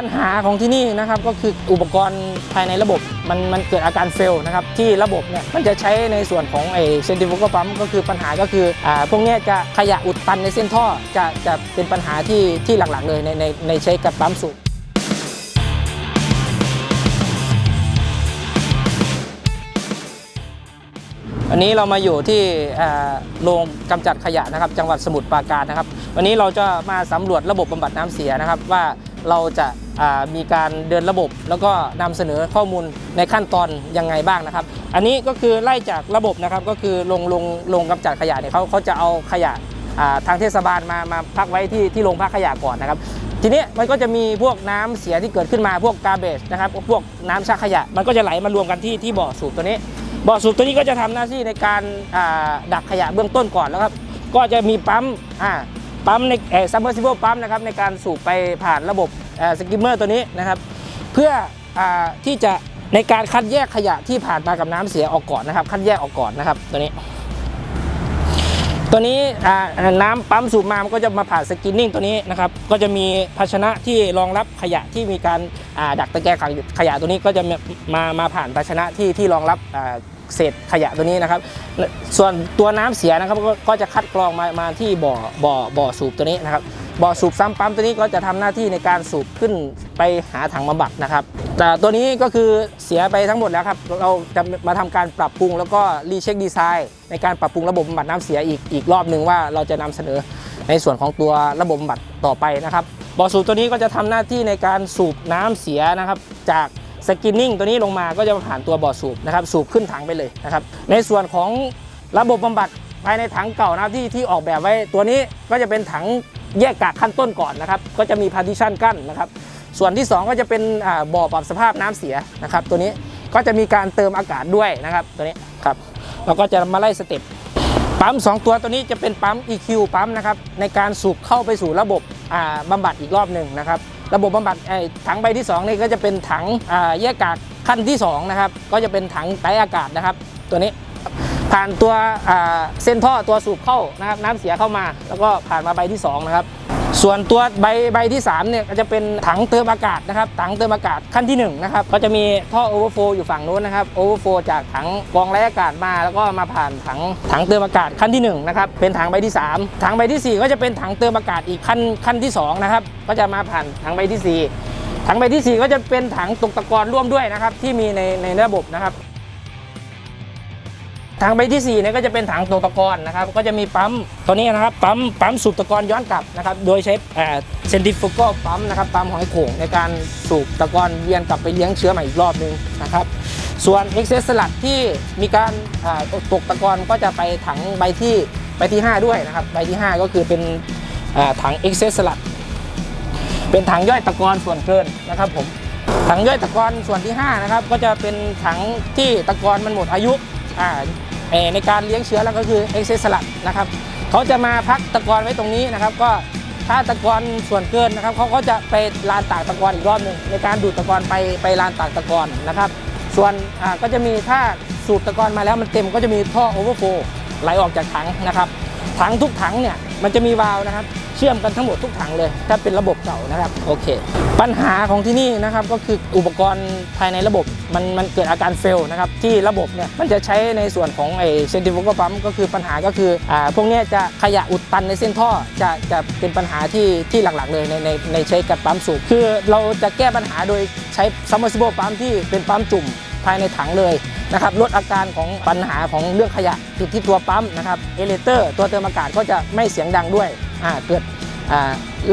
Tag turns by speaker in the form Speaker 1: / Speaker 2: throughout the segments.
Speaker 1: ปัญหาของที่นี่นะครับก็คืออุปกรณ์ภายในระบบมันมันเกิดอาการเฟลนะครับที่ระบบเนี่ยมันจะใช้ในส่วนของไอเซนติฟิกปั๊มก็คือปัญหาก็คืออ่าพวกนี้จะขยะอุดตันในเส้นท่อจะจะเป็นปัญหาที่ที่หลักๆ เลยในในในใช้กับปั๊มสูบวันนี้เรามาอยู่ที่โรงกำจัดขยะนะครับ จังหวัดสมุทรปราการนะครับ วันนี้เราจะมาสำรวจระบบบำบัดน้ำเสียนะครับ ว่าเราจะ มีการเดินระบบ แล้วก็นำเสนอข้อมูลในขั้นตอนยังไงบ้างนะครับ อันนี้ก็คือไล่จากระบบนะครับก็คือโรงโรงโรงกำจัดขยะเนี่ยเขาเขาจะเอาขยะทางเทศบาลมามาพักไว้ที่ที่โรงพักขยะก่อนนะครับ ทีนี้มันก็จะมีพวกน้ำเสียที่เกิดขึ้นมาพวกกาเบจนะครับพวกน้ำชักขยะ มันก็จะไหลมารวมกันที่ที่บ่อสูบตัวนี้บ่อสูบตัวนี้ก็จะทำหน้าที่ในการดักขยะเบื้องต้นก่อนแล้วครับก็จะมีปั๊มอ่า ปั๊มในซัมเมอร์ซิเบิลปั๊มนะครับในการสูบไปผ่านระบบสกิมเมอร์ตัวนี้นะครับ เพื่ออที่จะในการคัดแยกขยะที่ผ่านมากับน้ำเสียออกก่อนนะครับ คัดแยกออกก่อนนะครับตัวนี้ตัวนี้น้ำปั๊มสูบมามันก็จะมาผ่านสกินนิ่งตัวนี้นะครับ ก็จะมีภาชนะที่รองรับขยะที่มีการดักตะแกรงขยะตัวนี้ก็จะมามามาผ่านภาชนะที่ที่รองรับ เศษขยะตัวนี้นะครับ ส่วนตัวน้ำเสียนะครับก็ก็จะคัดกรองมามาที่บ่อบ่อบ่อสูบตัวนี้นะครับบ่อสูบซ้ำปั๊มตัวนี้ก็จะทำหน้าที่ในการสูบขึ้นไปหาถังบำบัดนะครับ แต่ตัวนี้ก็คือเสียไปทั้งหมดแล้วครับ เราจะมาทำการปรับปรุงแล้วก็รีเช็คดีไซน์ในการปรับปรุงระบบบำบัดน้ำเสียอีกอีกรอบหนึ่งว่าเราจะนำเสนอในส่วนของตัวระบบบำบัดต่อไปนะครับบ่อสูบตัวนี้ก็จะทำหน้าที่ในการสูบน้ำเสียนะครับ จาก สกินนิ่งตัวนี้ลงมาก็จะผ่านตัวบ่อสูบนะครับสูบขึ้นถังไปเลยนะครับในส่วนของระบบบำบัดภายในถังเก่านะครับที่ที่ออกแบบไว้ตัวนี้ก็จะเป็นถังแยกกากขั้นต้นก่อนนะครับก็จะมีพาร์ติชันกั้นนะครับส่วนที่ 2 ก็จะเป็นบ่อปรับสภาพน้ำเสียนะครับตัวนี้ก็จะมีการเติมอากาศด้วยนะครับตัวนี้ครับเราก็จะมาไล่สเต็ปปั๊ม2 ตัวตัวนี้จะเป็นปั๊ม EQ ปั๊มนะครับในการสูบเข้าไปสู่ระบบอ่าบำบัดอีกรอบหนึ่งนะครับ ระบบบำบัดไอ้ถังใบที่2นี่ก็จะเป็นถังแยกกากขั้นที่2นะครับก็จะเป็นถังไตอากาศนะครับ ตัวนี้ผ่านตัวเส้นท่อตัวสูบเข้านะครับน้ำเสียเข้ามา แล้วก็ผ่านมาใบที่2นะครับ ส่วนตัวใบใบที่3เนี่ยก็จะเป็นถังเติมอากาศนะครับถังเติมอากาศขั้นที่1นะครับก็จะมีท่อโอเวอร์โฟอยู่ฝั่งนู้นนะครับโอเวอร์โฟจากถังกรองไร้อากาศมา แล้วก็มาผ่านถังถังเติมอากาศขั้นที่1นะครับเป็นถังใบที่ 3 ถังใบที่ 4 ก็จะเป็นถังเติมอากาศอีกขั้นขั้นที่2นะครับก็จะมาผ่านถังใบที่ 4 ถังใบที่ 4 ก็จะเป็นถังตกตะกอนร่วมด้วยนะครับที่มีในในระบบนะครับ ถังใบที่4เนี่ยก็จะเป็นถังตัวตะกอนนะครับก็จะมีปั๊มตัวนี้นะครับปั๊มปั๊มสูบตะกอนย้อนกลับนะครับโดยใช้เซนติฟิกปั๊มนะครับปั๊มหอยโข่งในการสูบตะกอนเวียนกลับไปเลี้ยงเชื้อใหม่อีกรอบหนึงนะครับส่วนเอ็กเซสสลัดที่มีการตกตะกอนก็จะไปถังใบที่ใบที่ 5 ด้วยนะครับใบที่ 5 ก็คือเป็นถังเอ็กเซสสลัดเป็นถังย่อยตะกอนส่วนเกินนะครับผมถังย่อยตะกอนส่วนที่5นะครับก็จะเป็นถังที่ตะกอนมันหมดอายุอ่า ในการเลี้ยงเชื้อแล้วก็คือเอ็กเซสลัดนะครับเขาจะมาพักตะกอนไว้ตรงนี้นะครับ ก็ถ้าตะกอนส่วนเกินนะครับเขาก็จะไปลานตากตะกอนอีกรอบหนึ่งในการดูดตะกอนไปไปลานตากตะกอนนะครับ ส่วนก็จะมีถ้าสูบตะกอนมาแล้วมันเต็มก็จะมีท่อโอเวอร์โฟไหลออกจากถังนะครับ ถังทุกถังเนี่ยมันจะมีวาล์วนะครับ เชื่อมกันทั้งหมดทุกถังเลย ถ้าเป็นระบบเก่านะครับโอเค ปัญหาของที่นี่นะครับก็คืออุปกรณ์ภายในระบบมันมันเกิดอาการเฟลนะครับที่ระบบเนี่ยมันจะใช้ในส่วนของไอเซนติฟิกปั๊มก็คือปัญหาก็คืออ่าพวกนี้จะขยะอุดตันในเส้นท่อจะจะเป็นปัญหาที่ที่หลักๆ เลยในในในใช้กับปั๊มสูบคือเราจะแก้ปัญหาโดยใช้ submersible ปั๊มที่เป็นปั๊มจุ่ม ภายในถังเลยนะครับลดอาการของปัญหาของเรื่องขยะติดที่ตัวปั๊มนะครับเอเลเตอร์ตัวเติมอากาศก็จะไม่เสียงดังด้วยเกิด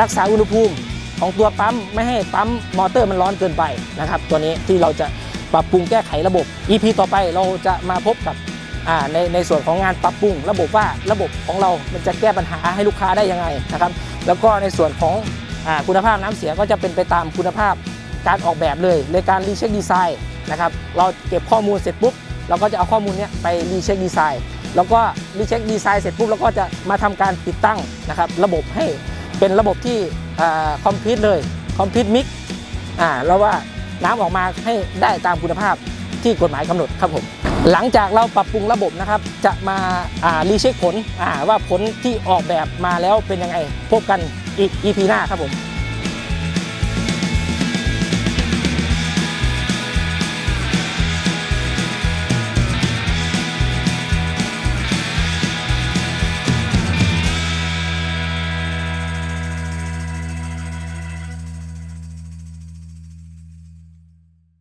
Speaker 1: รักษาอุณหภูมิของตัวปั๊มไม่ให้ปั๊มมอเตอร์มันร้อนเกินไปนะครับตัวนี้ที่เราจะปรับปรุงแก้ไขระบบ EP ต่อไปเราจะมาพบกับในในส่วนของงานปรับปรุง ระบบว่าระบบของเรามันจะแก้ปัญหาให้ลูกค้าได้ยังไงนะครับแล้วก็ในส่วนของอคุณภาพน้ำเสียก็จะเป็นไปตามคุณภาพการออกแบบเลยในการรีเช็คดีไซน์ นะครับเราเก็บข้อมูลเสร็จปุ๊บเราก็จะเอาข้อมูลเนี้ยไปรีเช็คดีไซน์แล้วก็รีเช็คดีไซน์เสร็จปุ๊บเราก็จะมาทำการติดตั้งนะครับระบบให้เป็นระบบที่คอมพิวต์เลยคอมพิวต์มิกอ่าแล้วว่าน้ำออกมาให้ได้ตามคุณภาพที่กฎหมายกำหนดครับผมหลังจากเราปรับปรุงระบบนะครับ จะมาอ่ารีเช็คผลอ่าว่าผลที่ออกแบบมาแล้วเป็นยังไงพบกันอีก EP หน้าครับผม